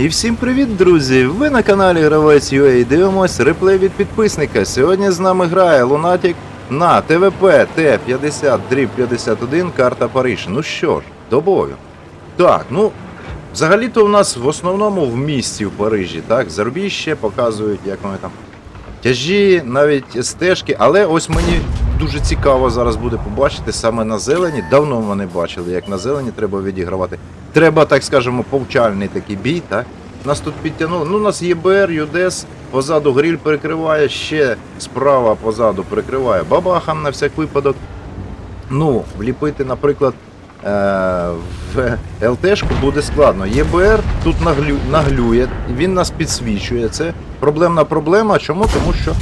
І всім привіт, друзі! Ви на каналі Гравець і дивимось реплей від підписника. Сьогодні з нами грає Лунатік на ТВП Т50 дріб 51 карта Париж. Ну що ж, до бою. Так, ну взагалі-то у нас в основному в місті в Парижі, так, зарбіще показують, як вони там тяжі, навіть стежки, але ось мені дуже цікаво зараз буде побачити саме на зелені. Давно ми не бачили, як на зелені треба відігравати. Треба, так скажемо, повчальний такий бій, так? Нас тут підтягнули. Ну, у нас ЄБР, ЮДЕС, позаду гріль перекриває, ще справа позаду перекриває бабахам на всяк випадок. Ну, вліпити, наприклад, е, в ЛТшку буде складно. ЄБР тут наглю, наглює, він нас підсвічує. Це проблемна проблема. Чому? Тому що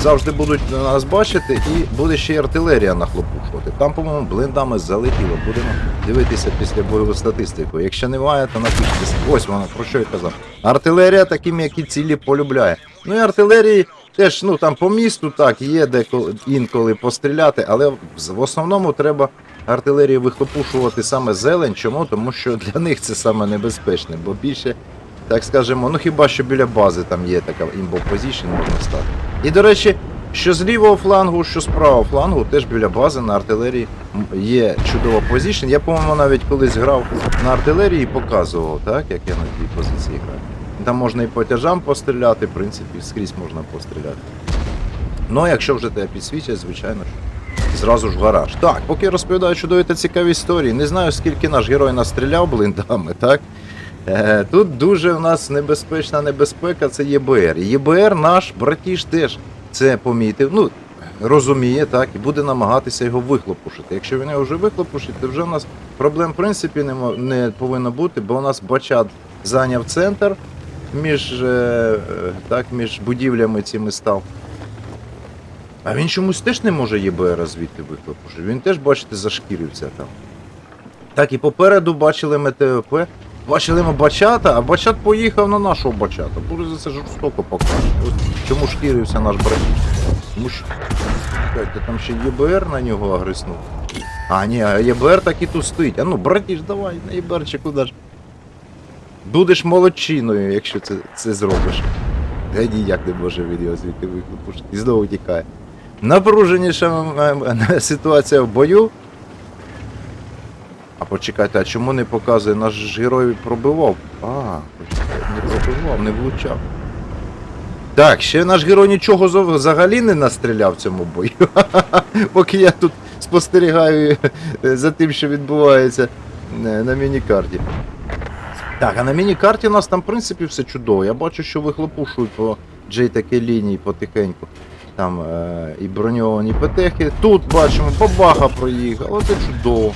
завжди будуть нас бачити і буде ще й артилерія нахлопушувати. Там, по-моєму, блиндами залетіло. Будемо дивитися після бойову статистику. Якщо немає, то напишіть. Ось воно, про що я казав. Артилерія таким, які цілі полюбляє. Ну і артилерії теж ну там по місту так є деколи інколи постріляти, але в основному треба артилерії вихлопушувати саме зелень. Чому? Тому що для них це саме небезпечне, бо більше, так скажемо, ну хіба що біля бази там є така імбо можна стати. І до речі, що з лівого флангу, що з правого флангу, теж біля бази на артилерії є чудова позішн. Я, по-моєму, навіть колись грав на артилерії і показував, так, як я на тій позиції граю. Там можна і по тяжам постріляти, в принципі, скрізь можна постріляти. Ну, а якщо вже тебе підсвічать, звичайно ж, зразу ж в гараж. Так, поки я розповідаю чудові та цікаві історії, не знаю, скільки наш герой настріляв блиндами, так? Е, тут дуже в нас небезпечна небезпека, це ЄБР. ЄБР наш братіш теж це помітив. Ну, розуміє, так, і буде намагатися його вихлопушити. Якщо він його вже вихлопушить, то вже в нас проблем в принципі не, не повинно бути, бо у нас бачат зайняв центр між, е, так, між будівлями цими став. А він чомусь теж не може ЄБР звідти вихлопушити. Він теж, бачите, зашкірився там. Так, і попереду бачили ми ТВП, бачили ми бачата, а бачат поїхав на нашого бачата. Буде за це жорстоко покаже. Ось чому шкірився наш братіч. Тому що чекайте, там ще ЄБР на нього агреснув. А, ні, а ЄБР так і тут стоїть. А ну, братіш, давай, на ЄБР куди ж. Будеш молодчиною, якщо це, це зробиш. Я ніяк не може від його звідти вихлопушити. І знову тікає. Напруженіша ситуація в бою. А почекайте, а чому не показує? Наш герой пробивав. А, не пробивав, не влучав. Так, ще наш герой нічого взагалі не настріляв в цьому бою. Поки я тут спостерігаю е, за тим, що відбувається е, на міні-карті. Так, а на міні-карті у нас там, в принципі, все чудово. Я бачу, що вихлопушують по JTK лінії потихеньку. Там е, і броньовані петехи. Тут бачимо, бабаха проїхав, оце чудово.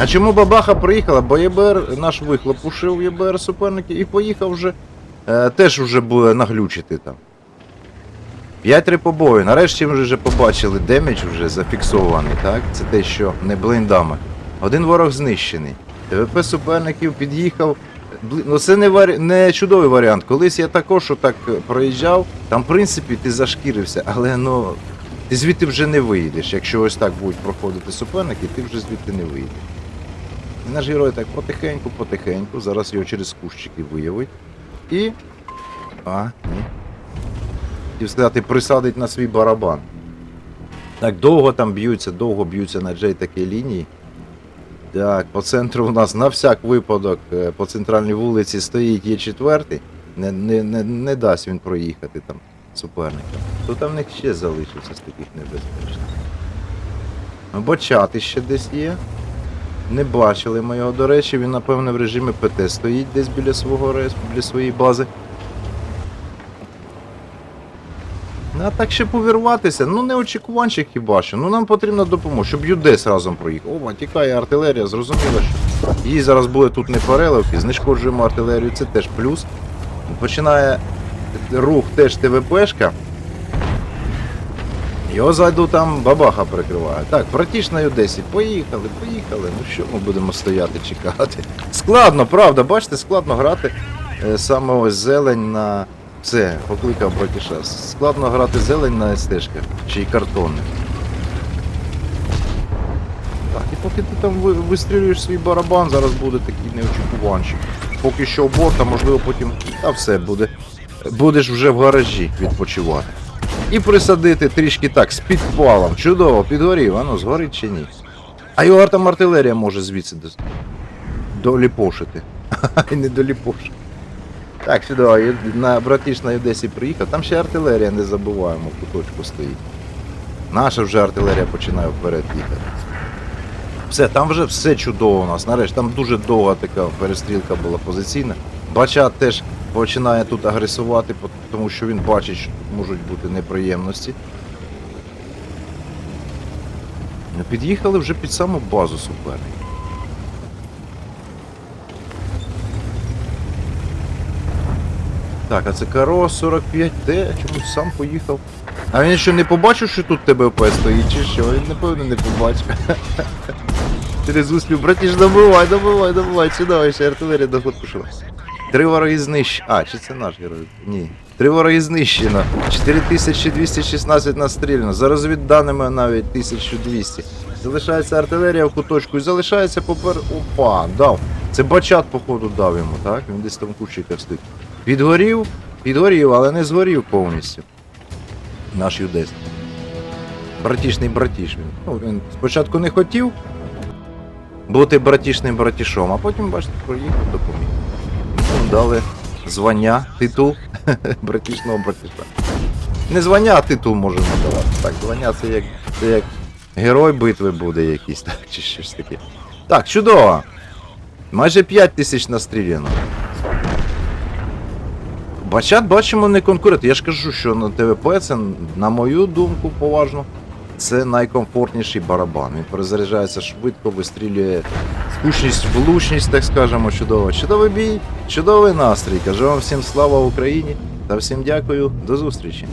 А чому бабаха проїхала? Бо ЄБР наш вихлопушив ЄБР суперники і поїхав вже. Е, теж вже буде наглючити там. 5-3 побої. Нарешті ми вже побачили демедж вже зафіксований, так? Це те, що не блиндами. Один ворог знищений. ТВП суперників під'їхав. Ну це не, варі... не чудовий варіант. Колись я також так е, проїжджав, там, в принципі, ти зашкірився, але ну. Ти звідти вже не вийдеш. Якщо ось так будуть проходити суперники, ти вже звідти не вийдеш. Наш герой так потихеньку, потихеньку, зараз його через кущики виявить. І. А, ні. Хотів сказати, присадить на свій барабан. Так, довго там б'ються, довго б'ються на Джей такій лінії. Так, по центру у нас на всяк випадок е, по центральній вулиці стоїть є четвертий. Не, не, не, не дасть він проїхати там суперникам. То там в них ще залишився з таких небезпечних. Бачати ще десь є. Не бачили ми його, до речі, він, напевно, в режимі ПТ стоїть десь біля свого рейс, біля своєї бази. Ну, а так ще повірватися, ну не очікуванчик хіба що. Ну нам потрібна допомога, щоб ЮДЕС разом проїхав. О, тікає артилерія, зрозуміло, що її зараз буде тут не переливки, знешкоджуємо артилерію, це теж плюс. Починає рух теж ТВПшка. Його зайду там бабаха прикриває. Так, братіш на Юдесі, поїхали, поїхали. Ну що ми будемо стояти, чекати? Складно, правда, бачите, складно грати е, саме ось зелень на. Все, покликав братіша. Складно грати зелень на СТшках, чи й картонних. Так, і поки ти там вистрілюєш свій барабан, зараз буде такий неочікуванчик. Поки що борт, а можливо потім. Та все буде. Будеш вже в гаражі відпочивати. І присадити трішки так, з підпалом. Чудово, підгорів, воно згорить чи ні. А його там артилерія може звідси дос- доліпошити. І не доліпошити. Так, чудово, на братіш на Одесі приїхав, там ще артилерія, не забуваємо, в куточку стоїть. Наша вже артилерія починає вперед їхати. Все, там вже все чудово у нас. Нарешті там дуже довга така перестрілка була позиційна. Бачат теж починає тут агресувати, тому що він бачить, що тут можуть бути неприємності. Ну, Під'їхали вже під саму базу суперника. Так, а це Каро 45Т, чомусь сам поїхав. А він що не побачив, що тут тебе стоїть, чи що? Він напевно не побачив. Через услів, братіш, добивай, добивай, добивай, сюди, ще артилерія до ходу пішла. Три вороги знищено. А, чи це наш герой? Ні. Три вороги знищено. 4216 настріляно. За розвідданими навіть 1200. Залишається артилерія в куточку і залишається попер. Опа, дав. Це бачат, походу, дав йому, так? Він десь там кучика стоїть. Підгорів, підгорів, але не згорів повністю. Наш юдес. Братішний братіш він. Ну, він спочатку не хотів бути братішним братішом, а потім, бачите, проїхав, допоміг. Дали звання, титул братішного братіша. Не звання, а титул можемо давати. Так, звання це як, це як герой битви буде якийсь, так, чи щось таке. Так, чудово. Майже 5 тисяч настріляно. Бачат, бачимо, не конкурент. Я ж кажу, що на ТВП це, на мою думку, поважно, це найкомфортніший барабан. Він перезаряджається швидко, вистрілює скучність, влучність, так скажемо, чудово. Чудовий бій, чудовий настрій. Кажу вам всім слава Україні та всім дякую. До зустрічі.